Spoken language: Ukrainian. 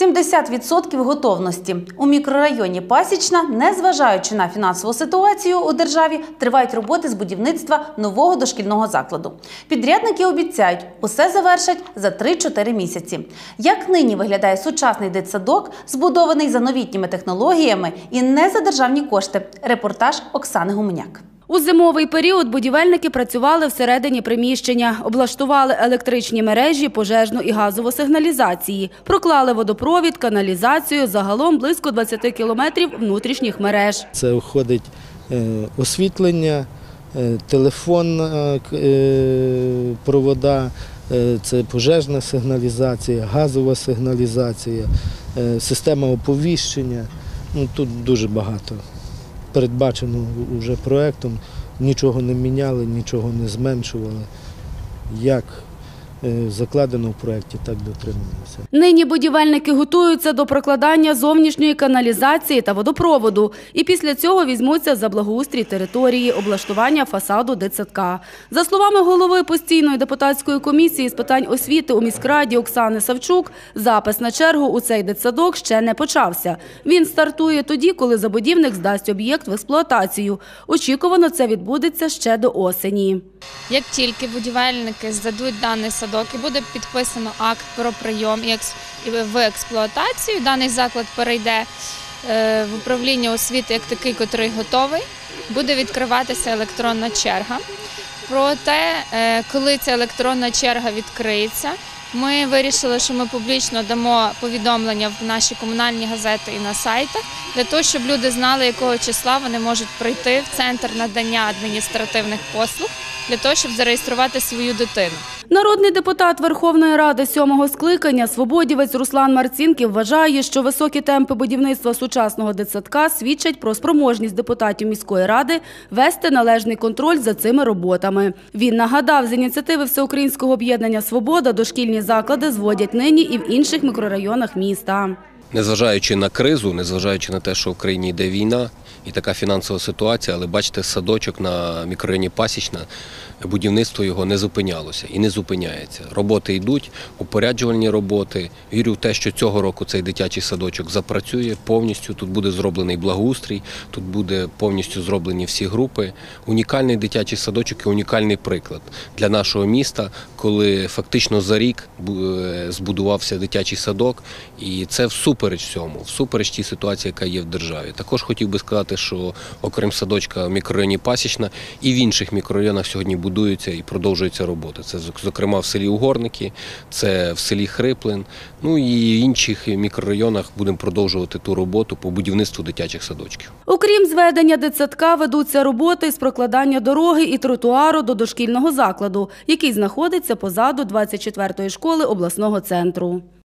70% готовності у мікрорайоні Пасічна, незважаючи на фінансову ситуацію у державі, тривають роботи з будівництва нового дошкільного закладу. Підрядники обіцяють, усе завершать за 3-4 місяці. Як нині виглядає сучасний дитсадок, збудований за новітніми технологіями і не за державні кошти? Репортаж Оксани Гуменяк. У зимовий період будівельники працювали всередині приміщення, облаштували електричні мережі, пожежну і газову сигналізації, проклали водопровід, каналізацію, загалом близько 20 кілометрів внутрішніх мереж. Це входить е, освітлення, е, телефон, е, провода, це пожежна сигналізація, газова сигналізація, система оповіщення. Ну, тут дуже багато. Передбачено вже проєктом, нічого не міняли, нічого не зменшували. Як закладено в проєкті, так дотримуємося. Нині будівельники готуються до прокладання зовнішньої каналізації та водопроводу. І після цього візьмуться за благоустрій території, облаштування фасаду дитсадка. За словами голови постійної депутатської комісії з питань освіти у міськраді Оксани Савчук, запис на чергу у цей дитсадок ще не почався. Він стартує тоді, коли забудівник здасть об'єкт в експлуатацію. Очікувано, це відбудеться ще до осені. Як тільки будівельники здадуть даний садок і буде підписано акт про прийом і в експлуатацію, даний заклад перейде е, в управління освіти як такий, котрий готовий, буде відкриватися електронна черга. Проте, е, коли ця електронна черга відкриється, ми вирішили, що ми публічно дамо повідомлення в наші комунальні газети і на сайтах для того, щоб люди знали, якого числа вони можуть прийти в центр надання адміністративних послуг для того, щоб зареєструвати свою дитину. Народний депутат Верховної Ради сьомого скликання свободівець Руслан Марцінків вважає, що високі темпи будівництва сучасного дитсадка свідчать про спроможність депутатів міської ради вести належний контроль за цими роботами. Він нагадав, з ініціативи Всеукраїнського об'єднання Свобода дошкільні заклади зводять нині і в інших мікрорайонах міста. Незважаючи на кризу, незважаючи на те, що в країні йде війна і така фінансова ситуація, але бачите, садочок на мікрорайоні Пасічна, будівництво його не зупинялося і не зупиняється. Роботи йдуть, упоряджувальні роботи. Вірю в те, що цього року цей дитячий садочок запрацює повністю. Тут буде зроблений благоустрій, тут буде повністю зроблені всі групи. Унікальний дитячий садочок і унікальний приклад для нашого міста, коли фактично за рік е, збудувався дитячий садок, і це всупереч цьому, всупереч тій ситуації, яка є в державі. Також хотів би сказати, що окрім садочка в мікрорайоні Пасічна і в інших мікрорайонах сьогодні будуються і продовжуються роботи. Це зок- зокрема в селі Угорники, це в селі Хриплин. Ну і інших мікрорайонах будемо продовжувати ту роботу по будівництву дитячих садочків. Окрім зведення дитсадка, ведуться роботи з прокладання дороги і тротуару до дошкільного закладу, який знаходиться позаду 24-ї школи обласного центру.